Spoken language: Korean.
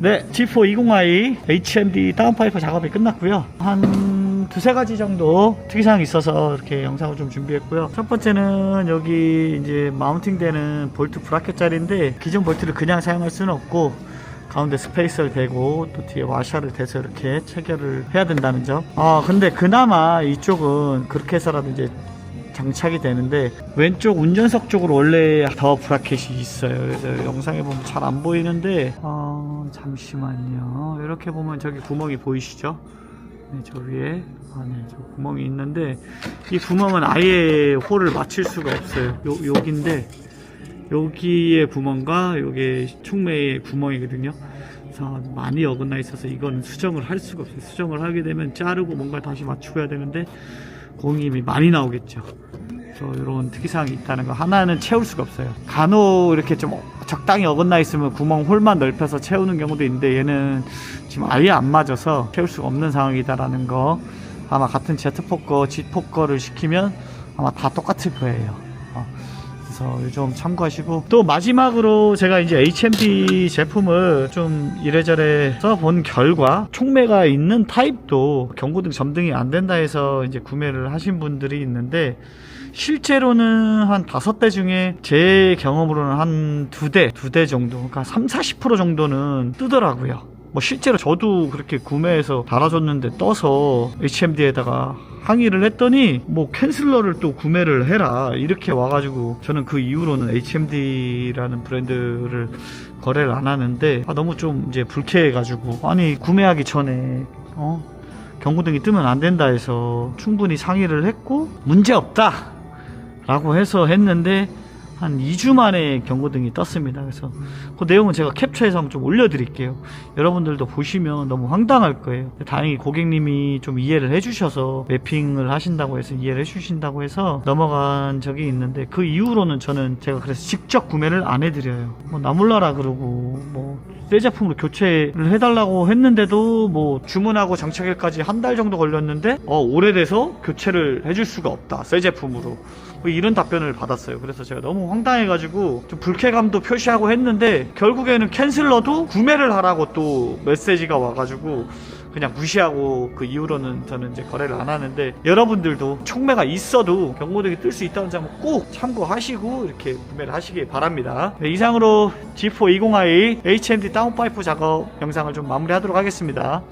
네, G4 20i HMD 다운파이프 작업이 끝났고요. 한 두세 가지 정도 특이사항이 있어서 이렇게 영상을 좀 준비했고요. 첫 번째는 여기 이제 마운팅되는 볼트 브라켓 자리인데 기존 볼트를 그냥 사용할 수는 없고 가운데 스페이스를 대고 또 뒤에 와셔를 대서 이렇게 체결을 해야 된다는 점. 아, 근데 그나마 이쪽은 그렇게 해서라도 이제 장착이 되는데 왼쪽 운전석 쪽으로 원래 더 브라켓이 있어요. 그래서 영상에 보면 잘 안 보이는데 어, 잠시만요. 이렇게 보면 저기 구멍이 보이시죠? 네, 저 위에 아, 네, 저 구멍이 있는데 이 구멍은 아예 홀을 맞출 수가 없어요. 요 여기인데 여기에 구멍과 여기 총매의 구멍이거든요. 그래서 많이 어긋나 있어서 이거는 수정을 할 수가 없어요. 수정을 하게 되면 자르고 뭔가 다시 맞추고 해야 되는데 공임이 많이 나오겠죠. 그래서 이런 특이사항이 있다는 거 하나는 채울 수가 없어요. 간혹 이렇게 좀 적당히 어긋나 있으면 구멍 홀만 넓혀서 채우는 경우도 있는데 얘는 지금 아예 안 맞아서 채울 수가 없는 상황이다라는 거 아마 같은 제트포커, G포커를 시키면 아마 다 똑같을 거예요. 어. 그래서 좀 참고하시고 또 마지막으로 제가 이제 HMD 제품을 좀 이래저래 써본 결과 총매가 있는 타입도 경고등 점등이 안 된다 해서 이제 구매를 하신 분들이 있는데 실제로는 한 다섯 대 중에 제 경험으로는 한 두 대, 두 대 정도, 그러니까 3, 40% 정도는 뜨더라고요. 뭐 실제로 저도 그렇게 구매해서 달아줬는데 떠서 HMD에다가 항의를 했더니 뭐 캔슬러를 또 구매를 해라 이렇게 와가지고 저는 그 이후로는 HMD라는 브랜드를 거래를 안 하는데 아, 너무 좀 이제 불쾌해가지고 아니 구매하기 전에 어 경고등이 뜨면 안 된다 해서 충분히 상의를 했고 문제 없다 라고 해서 했는데 한 2주 만에 경고등이 떴습니다. 그래서 그 내용은 제가 캡처해서 한번 좀 올려드릴게요. 여러분들도 보시면 너무 황당할 거예요. 다행히 고객님이 좀 이해를 해주셔서 매핑을 하신다고 해서 이해를 해주신다고 해서 넘어간 적이 있는데 그 이후로는 저는 제가 그래서 직접 구매를 안 해드려요. 뭐 나몰라라 그러고 뭐 새 제품으로 교체를 해달라고 했는데도 뭐 주문하고 장착일까지 한 달 정도 걸렸는데 어 오래돼서 교체를 해줄 수가 없다 새 제품으로 뭐 이런 답변을 받았어요. 그래서 제가 너무 황당해가지고 좀 불쾌감도 표시하고 했는데 결국에는 캔슬러도 구매를 하라고 또 메시지가 와가지고 그냥 무시하고 그 이후로는 저는 이제 거래를 안 하는데 여러분들도 총매가 있어도 경고등이 뜰 수 있다는 점은 꼭 참고하시고 이렇게 구매를 하시기 바랍니다. 네, 이상으로 G4 20i HMD 다운파이프 작업 영상을 좀 마무리하도록 하겠습니다.